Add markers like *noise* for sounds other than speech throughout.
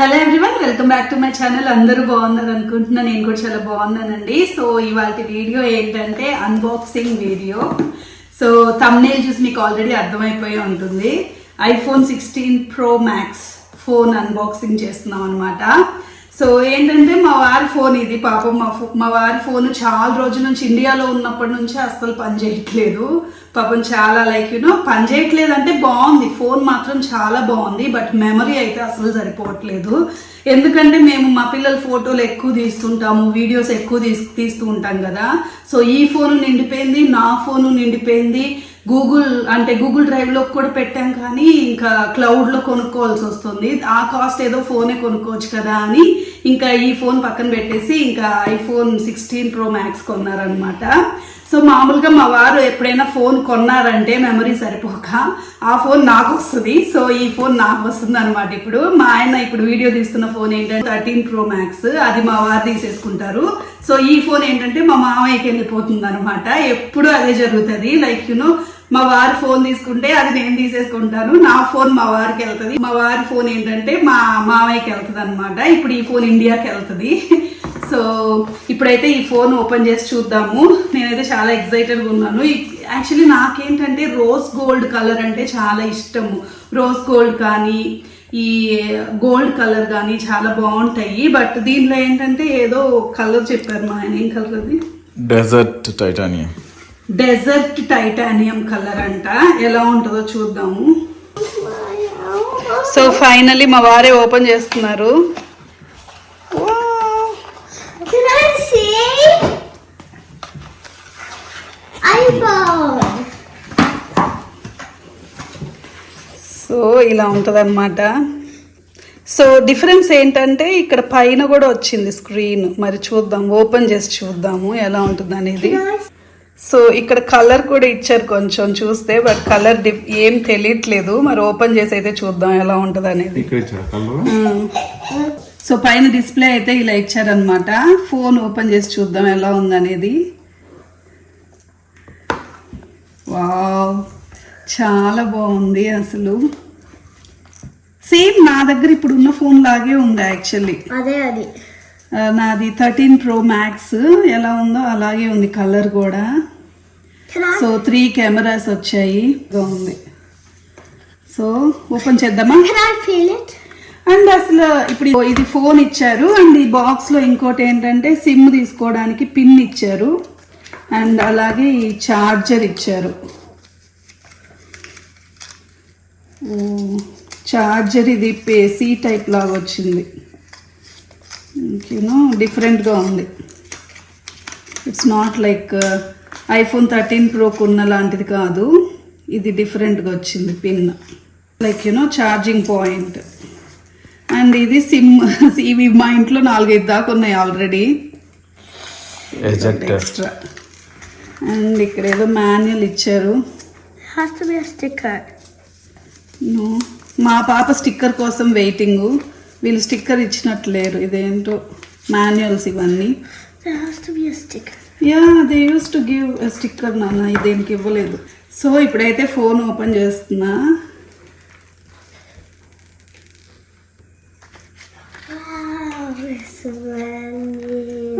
Hello everyone welcome back to my channel అందరూ బాగున్నారు అనుకుంటున్నా నేను కూడా చాలా బాగున్నానండి. సో ఇవాళ వీడియో ఏంటంటే అన్బాక్సింగ్ వీడియో సో తమ్నేల్ చూసి మీకు ఆల్రెడీ అర్థమైపోయి ఉంటుంది. IPhone sixteen pro max phone unboxing చేస్తున్నాం అనమాట సో ఏంటంటే మా వారి ఫోన్ ఇది పాపం మా ఫో మా వారి ఫోన్ చాలా రోజుల నుంచి ఇండియాలో ఉన్నప్పటి నుంచి అస్సలు పనిచేయట్లేదు పాపం చాలా లైక్ యూనో పనిచేయట్లేదు అంటే బాగుంది. ఫోన్ మాత్రం చాలా బాగుంది. బట్ మెమరీ అయితే అసలు సరిపోవట్లేదు. ఎందుకంటే మేము మా పిల్లల ఫోటోలు ఎక్కువ తీస్తుంటాము. వీడియోస్ ఎక్కువ తీస్ తీస్తూ ఉంటాం కదా. సో ఈ ఫోను నిండిపోయింది నా ఫోను నిండిపోయింది. గూగుల్ అంటే గూగుల్ డ్రైవ్లో కూడా పెట్టాం కానీ ఇంకా క్లౌడ్లో కొనుక్కోవాల్సి వస్తుంది. ఆ కాస్ట్ ఏదో ఫోనే కొనుక్కోవచ్చు కదా అని ఇంకా ఈ ఫోన్ పక్కన పెట్టేసి ఇంకా ఐఫోన్ సిక్స్టీన్ ప్రో మ్యాక్స్ కొన్నారనమాట సో మామూలుగా మా వారు ఎప్పుడైనా ఫోన్ కొన్నారంటే మెమరీ సరిపోక ఆ ఫోన్ నాకు వస్తుంది. సో ఈ ఫోన్ నాకు వస్తుంది అనమాట ఇప్పుడు. మా ఆయన ఇప్పుడు వీడియో తీస్తున్న ఫోన్ ఏంటంటే థర్టీన్ ప్రో మ్యాక్స్. అది మా వారు తీసేసుకుంటారు. సో ఈ ఫోన్ ఏంటంటే మా మామయ్యకి వెళ్ళిపోతుంది అనమాట ఎప్పుడు అదే జరుగుతుంది. లైక్ యూనో మా వారి ఫోన్ తీసుకుంటే అది నేను తీసేసుకుంటాను. నా ఫోన్ మా వారికి వెళ్తుంది. మా వారి ఫోన్ ఏంటంటే మా మామయ్యకి వెళ్తుంది అనమాట ఇప్పుడు ఈ ఫోన్ ఇండియాకి వెళ్తుంది. సో ఇప్పుడైతే ఈ ఫోన్ ఓపెన్ చేసి చూద్దాము. నేనైతే చాలా ఎక్సైటెడ్గా ఉన్నాను. యాక్చువల్లీ నాకేంటంటే రోజ్ గోల్డ్ కలర్ అంటే చాలా ఇష్టము. రోజ్ గోల్డ్ కానీ ఈ గోల్డ్ కలర్ కానీ చాలా బాగుంటాయి. బట్ దీనిలో ఏంటంటే ఏదో కలర్ చెప్పారు మా ఆయన. ఏం కలర్ అది? Desert titanium. Desert titanium colour అంట. ఎలా ఉంటుందో చూద్దాము. సో ఫైనలీ మా వారే ఓపెన్ చేస్తున్నారు. సో ఇలా ఉంటుందన్నమాట. సో డిఫరెన్స్ ఏంటంటే ఇక్కడ పైన కూడా వచ్చింది స్క్రీన్. మరి చూద్దాం ఓపెన్ చేసి చూద్దాము ఎలా ఉంటుంది అనేది సో ఇక్కడ కలర్ కూడా ఇచ్చారు కొంచెం చూస్తే బట్ కలర్ డిఫ్ ఏం తెలియట్లేదు. మరి ఓపెన్ చేసి అయితే చూద్దాం ఎలా ఉంటుంది అనేది ఇక్కడ ఇచ్చారు కలర్? సో పైన డిస్ప్లే అయితే ఇలా ఇచ్చారనమాట ఫోన్ ఓపెన్ చేసి చూద్దాం ఎలా ఉందనేది. వావ్ చాలా బాగుంది అసలు. సేమ్ నా దగ్గర ఇప్పుడు ఉన్న ఫోన్ లాగే ఉంది యాక్చువల్లీ. అదే అది. నాది థర్టీన్ ప్రో మ్యాక్స్. ఎలా ఉందో అలాగే ఉంది కలర్ కూడా? సో త్రీ కెమెరాస్ వచ్చాయి. బాగుంది సో ఓపెన్ చేద్దామా? అండ్ అసలు ఇప్పుడు ఇది ఫోన్ ఇచ్చారు. అండ్ ఈ బాక్స్లో ఇంకోటి ఏంటంటే సిమ్ తీసుకోవడానికి పిన్ ఇచ్చారు. అండ్ అలాగే ఈ చార్జర్ ఇచ్చారు. చార్జర్ ఇది పేసీ టైప్ లాగా వచ్చింది. యూనో డిఫరెంట్గా ఉంది. It's not like iPhone thirteen ప్రోకు ఉన్న లాంటిది కాదు. ఇది డిఫరెంట్గా వచ్చింది pin like you know charging point and ఇది సిమ్ *laughs* ఇవి మా ఇంట్లో నాలుగైదు దాకా ఉన్నాయి ఆల్రెడీ ఎక్స్ట్రా అండ్ ఇక్కడ ఏదో మాన్యువల్ ఇచ్చారు. Has to be a sticker. No. మా పాప స్టిక్కర్ కోసం వెయిటింగ్ వీళ్ళు స్టిక్కర్ ఇచ్చినట్లేరు ఇదేంటో మాన్యువల్స్ ఇవన్నీ. Yeah they used to give sticker నాన్న. ఇది దేనికి ఇవ్వలేదు. సో ఇప్పుడైతే ఫోన్ ఓపెన్ చేస్తున్నా.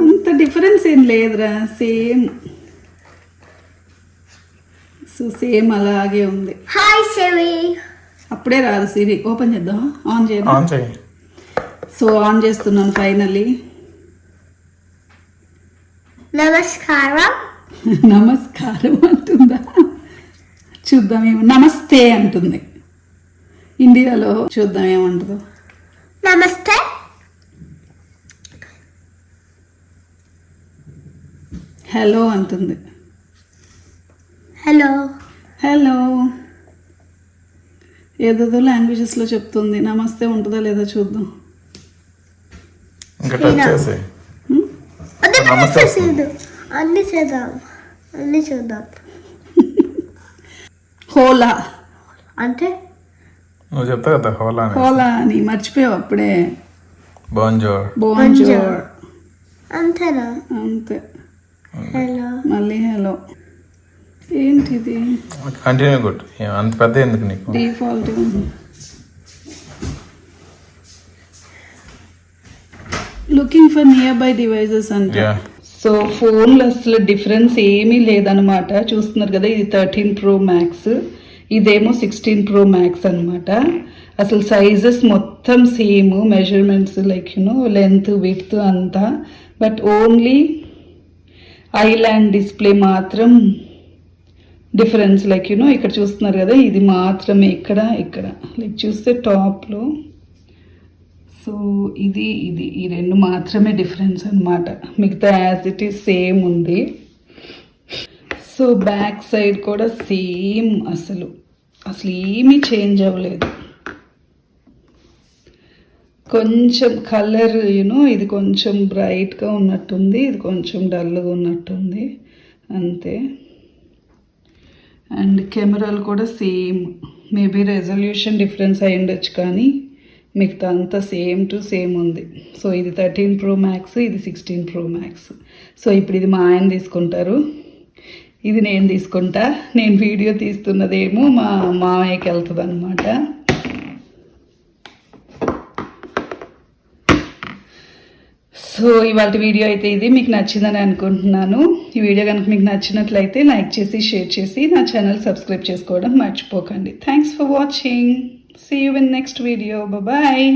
అంత డిఫరెన్స్ ఏం లేదురా. సేమ్ సో సేమ్ అలాగే ఉంది. Hi Siri. అప్పుడే రాదు సిరి ఓపెన్ చేద్దాం ఆన్ చేద్దాం ఆన్ చేయి. సో ఆన్ చేస్తున్నాను ఫైనల్లీ Namaskaram. *laughs* నమస్కారం అంటుందా? చూద్దాం ఏమో. నమస్తే అంటుంది. ఇండియాలో చూద్దాం ఏమంటుందో. Namaste. హలో అంటుంది. Hello. హలో. ఏదేదో లాంగ్వేజెస్లో చెప్తుంది. నమస్తే ఉంటుందా లేదా చూద్దాం. ఇంకా టచ్ చేసి అదే నమస్తే చేసేది అన్ని చేద్దాం. అన్ని చూద్దాం. హోలా. అంటే? నువ్వు చెప్తావు కదా హోలా హోలా అని. మర్చిపోయావు అప్పుడే. బోంజోర్ బోంజోర్ అంతేనా? అంతే. హలో మళ్ళీ హలో ఏంటిది? కంటిన్యూ గుడ్ అంత పెద్ద ఎందుకు నీకు? Default looking for nearby devices అంటే సో ఫోన్లో అసలు డిఫరెన్స్ ఏమీ లేదనమాట చూస్తున్నారు కదా ఇది థర్టీన్ ప్రో మ్యాక్స్ ఇదేమో సిక్స్టీన్ ప్రో మ్యాక్స్ అన్నమాట. అసలు సైజెస్ మొత్తం same measurements like you know length width అంతా. బట్ ఓన్లీ ఐలాండ్ డిస్ప్లే మాత్రం డిఫరెన్స్ లైక్ యూనో ఇక్కడ చూస్తున్నారు కదా ఇది మాత్రమే ఇక్కడ ఇక్కడ. లైక్ చూస్తే టాప్లో సో ఇది ఇది ఈ రెండు మాత్రమే డిఫరెన్స్ అనమాట మిగతా యాజ్ ఇట్ ఈస్ సేమ్ ఉంది. సో బ్యాక్ సైడ్ కూడా సేమ్ అసలు. అసలు ఏమీ చేంజ్ అవ్వలేదు. కొంచెం కలర్ యూనో ఇది కొంచెం బ్రైట్గా ఉన్నట్టుంది ఇది కొంచెం డల్గా ఉన్నట్టుంది. అంతే. అండ్ కెమెరాలు కూడా సేమ్ మేబీ రెజల్యూషన్ డిఫరెన్స్ అయి ఉండొచ్చు కానీ మిగతా అంతా సేమ్ టు సేమ్ ఉంది. సో ఇది థర్టీన్ ప్రో మ్యాక్స్ ఇది సిక్స్టీన్ ప్రో మ్యాక్స్ సో ఇప్పుడు ఇది మా ఆయన తీసుకుంటారు. ఇది నేను తీసుకుంటా. నేను వీడియో తీస్తున్నదేమో మా మామయ్యకి వెళ్తుంది అనమాట సో ఇవాళ వీడియో అయితే ఇది. మీకు నచ్చిందని అనుకుంటున్నాను. ఈ వీడియో కనుక మీకు నచ్చినట్లయితే లైక్ చేసి షేర్ చేసి నా ఛానల్ సబ్స్క్రైబ్ చేసుకోవడం మర్చిపోకండి. Thanks for watching. See you in next video bye